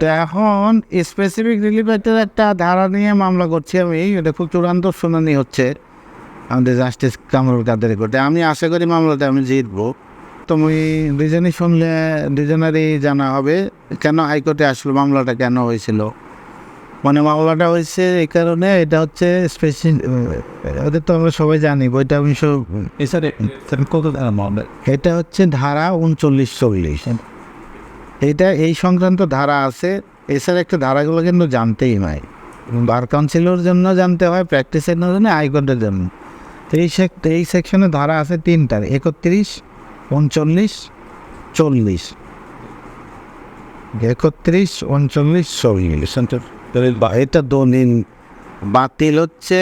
তো এখন স্পেসিফিক রিলিফের একটা ধারা নিয়ে মামলা করছি আমি। এটা খুব চূড়ান্ত শুনানি হচ্ছে। আমাদের জাস্টিস কামরুল কাদের কোর্টে আমি আশা করি মামলাটা আমি জিতবো। তুমি দুজনই শুনলে দুজনেরই জানা হবে কেন হাইকোর্টে আসলো মামলাটা কেন হয়েছিল। মানে মামলাটা হয়েছে এই কারণে এটা হচ্ছে স্পেশাল ওদের তো আমরা সবাই জানি বইটা উনিশশো কত মামলা এটা হচ্ছে ধারা উনচল্লিশ চল্লিশ। এটা এই সংক্রান্ত ধারা আছে। এছাড়া একটা ধারাগুলো কিন্তু জানতেই হয়। বার কাউন্সিলের জন্য জানতে হয় প্র্যাকটিসের জন্য হাইকোর্টের জন্য। তো এই এই সেকশনে ধারা আছে তিনটার একত্রিশ উনচল্লিশ চল্লিশ। একত্রিশ উনচল্লিশ চল্লিশ। এটা দলিল। বাতিল হচ্ছে।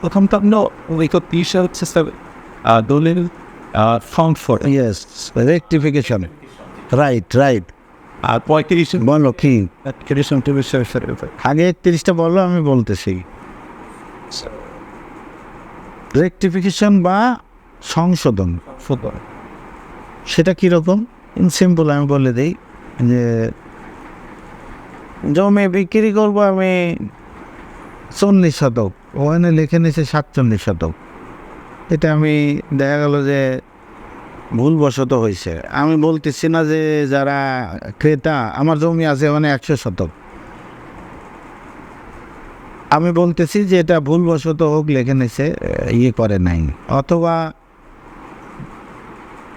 প্রথমটা নো একত্রিশ হচ্ছে দলিল ফ্রাঙ্কফোর্ট ইয়েস রেক্টিফিকেশন রাইট রাইট আর পঁয়ত্রিশ বলো কি? আগে একত্রিশটা বলো আমি বলতেছি। রেক্টিফিকেশন বা সংশোধন। সেটা কীরকম? ইন সিম্পল আমি বলে দিই যে জমি বিক্রি করব আমি চল্লিশ শতক। ওখানে লিখে নিয়েছে সাতচল্লিশ শতক। এটা আমি দেখা গেল যে ভুলবশত হয়েছে আমি বলতেছি না যে যারা ক্রেতা, আমার জমি আছে মানে একশো শতক। আমি বলতেছি যে এটা ভুলবশত হোক লেখে নিছে ইয়ে করে নাই। অথবা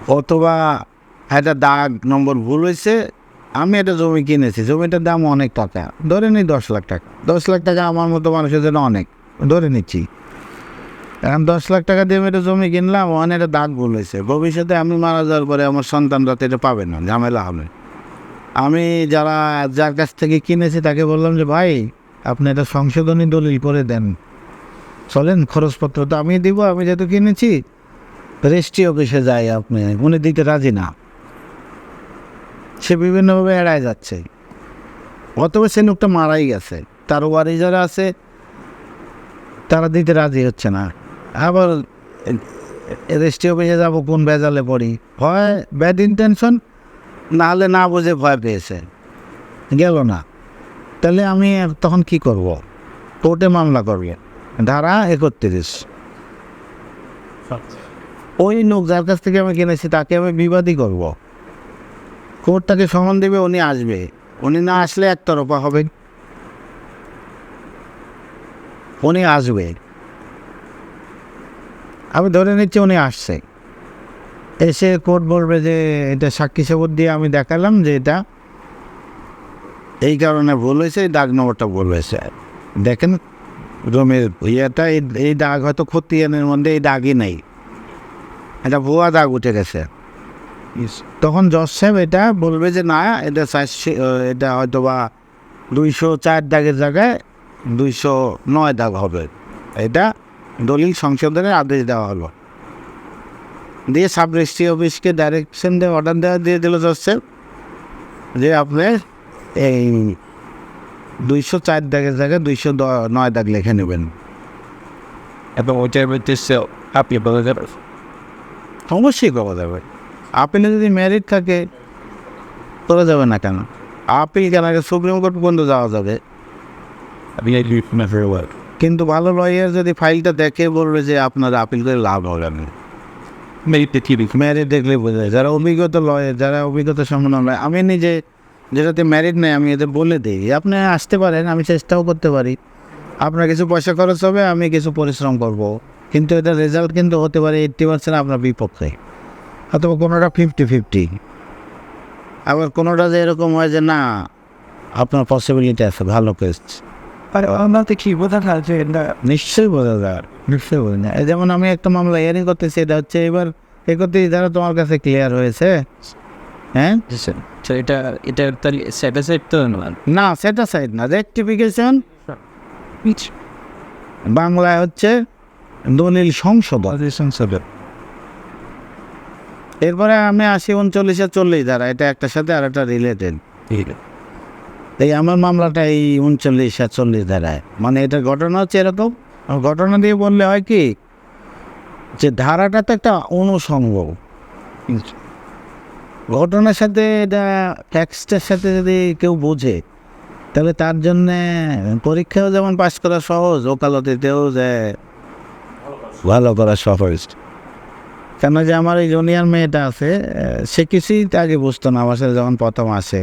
অথবা একটা দাগ নম্বর ভুল হয়েছে আমি একটা জমি কিনেছি, জমিটার দাম অনেক টাকা। ধরে নিই দশ লাখ টাকা। দশ লাখ টাকা আমার মতো মানুষের জন্য অনেক। ধরে নিচ্ছি। এখন দশ লাখ টাকা দিয়ে একটা জমি কিনলাম ওখানে একটা দাগ হয়েছে। ভবিষ্যতে আমি মারা যাওয়ার পরে আমার সন্তানরা তো এটা পাবে না, ঝামেলা হবে। আমি যারা যার কাছ থেকে কিনেছি তাকে বললাম যে, ভাই, আপনি এটা সংশোধনী দলিল করে দেন। চলেন, খরচপত্র তো আমি দিব, আমি যেহেতু কিনেছি, রেজিস্ট্রি অফিসে যাই আপনি, উনি দিতে রাজি না। সে বিভিন্নভাবে এড়ায় যাচ্ছে। অথবা সে লোকটা মারাই গেছে, তার ওয়ারি যারা আছে, তারা দিতে রাজি হচ্ছে না। আবার রেজিস্ট্রি অফিসে যাব, কোন বেজালে পড়ি। হয় ব্যাড ইন্টেনশন না হলে না বুঝে ভয় পেয়েছে। গেল না। তাহলে আমি তখন কি করব? কোর্টে মামলা করবে। ধারা একত্রিশ। ওই লোক যার কাছ থেকে আমি কিনেছি, তাকে আমি বিবাদী করব। কোর্ট তাকে সমন দেবে, উনি আসবে। উনি না আসলে একতরফা হবে উনি আসবে। আমি ধরে নিচ্ছি উনি আসছে। এসে কোর্ট বলবে যে, এটা সাক্ষী সবুত দিয়ে আমি দেখালাম যে এটা এই কারণে ভুল হয়েছে, এই দাগ নম্বরটা ভুল হয়েছে। দেখেন, রোমের ইয়েটা, এই এই দাগ হয়তো খতিয়ানের মধ্যে এই দাগই নেই। এটা ভুয়া দাগ উঠে গেছে। তখন জজ সাহেব এটা বলবে যে, না, এটা চারশো এটা হয়তো বা দুইশো চার দাগের জায়গায় দুইশো নয় দাগ হবে। এটা দলিল সংশোধনের আদেশ দেওয়া হলো। দিয়ে সাব রেজিস্ট্রি অফিসকে ডাইরেকশন দিয়ে অর্ডার দেওয়া দিয়ে দিল সাহেব যে আপনার এই দুইশো চার দাগের জায়গায় দুইশো দ- নয় দাগ লিখে নেবেন। এবং ওইটার মধ্যে আপনি বলে যাবে অবশ্যই পাওয়া যাবে। আপিলে যদি মেরিট থাকে তোলা যাবে না কেন? আপিল কেন আগে সুপ্রিম কোর্ট পর্যন্ত যাওয়া যাবে? কিন্তু ভালো লয়ার যদি ফাইলটা দেখে বলবে যে আপনার আপিল করে লাভ হবে না। মেরিটে কি লিখবেন? ম্যারিট দেখলে বোঝা যায়। যারা অভিজ্ঞতা লয়ার যারা অভিজ্ঞতা সম্পন্ন নয় আমি নিজে যেটাতে ম্যারিট নেই আমি এদের বলে দিই। আপনি আসতে পারেন আমি চেষ্টাও করতে পারি। আপনার কিছু পয়সা খরচ হবে আমি কিছু পরিশ্রম করব। কিন্তু এটা রেজাল্ট কিন্তু হতে পারে এইট্টি পার্সেন্ট আপনার বিপক্ষে। অথবা কোনোটা ফিফটি ফিফটি আবার কোনোটা যে এরকম হয় যে না আপনার পসিবিলিটি আছে ভালো কেস আরে আমাদের কি বোঝা যায় যে না নিশ্চয়ই বোঝা যায় নিশ্চয়ই বোঝা যায়। যেমন আমি একটা মামলা ইয়ারিং করতেছি এটা হচ্ছে এবার এ করতে যারা তোমার কাছে ক্লিয়ার হয়েছে হ্যাঁ? এটা এটা তাহলে সেট তো না? না সাইড না রেক্টিফিকেশন বাংলায় হচ্ছে দলিল সংশোধন। সংসদের এরপরে আমি আসি উনচল্লিশে চল্লিশ ধারা এটা একটার সাথে আর একটা রিলেটেড এই আমার মামলাটা এই উনচল্লিশ আর চল্লিশ ধারায়। মানে এটা ঘটনা হচ্ছে এরকম ঘটনা দিয়ে বললে হয় কি, যে ধারাটা তো একটা অনুষঙ্গ ঘটনার সাথে এটা ট্যাক্সটার সাথে যদি কেউ বোঝে, তাহলে তার জন্যে পরীক্ষাও যেমন পাশ করা সহজ ওকালতিতেও যে ভালো করা সহজ। কেন যে আমার এই জুনিয়র মেয়েটা আছে, সে কিছুই আগে বুঝতো না, আমার সাথে যখন প্রথম আসে।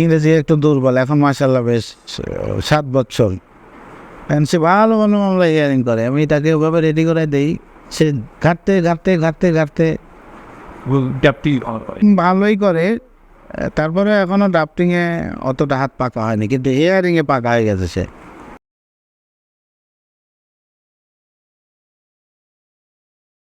ইংরেজি একটু দুর্বল এখন মাসাল্লাহ বেশ সাত বছর। এখন সে ভালো ভালো মামলা হিয়ারিং করে আমি তাকে ওভাবে রেডি করে দিই। সে ঘাটতে ঘাটতে ঘাটতে ঘাটতে ড্যাপটি ভালোই করে তারপরে এখনও ড্রাফটিংয়ে অতটা হাত পাকা হয়নি কিন্তু হিয়ারিংয়ে পাকা হয়ে গেছে সে।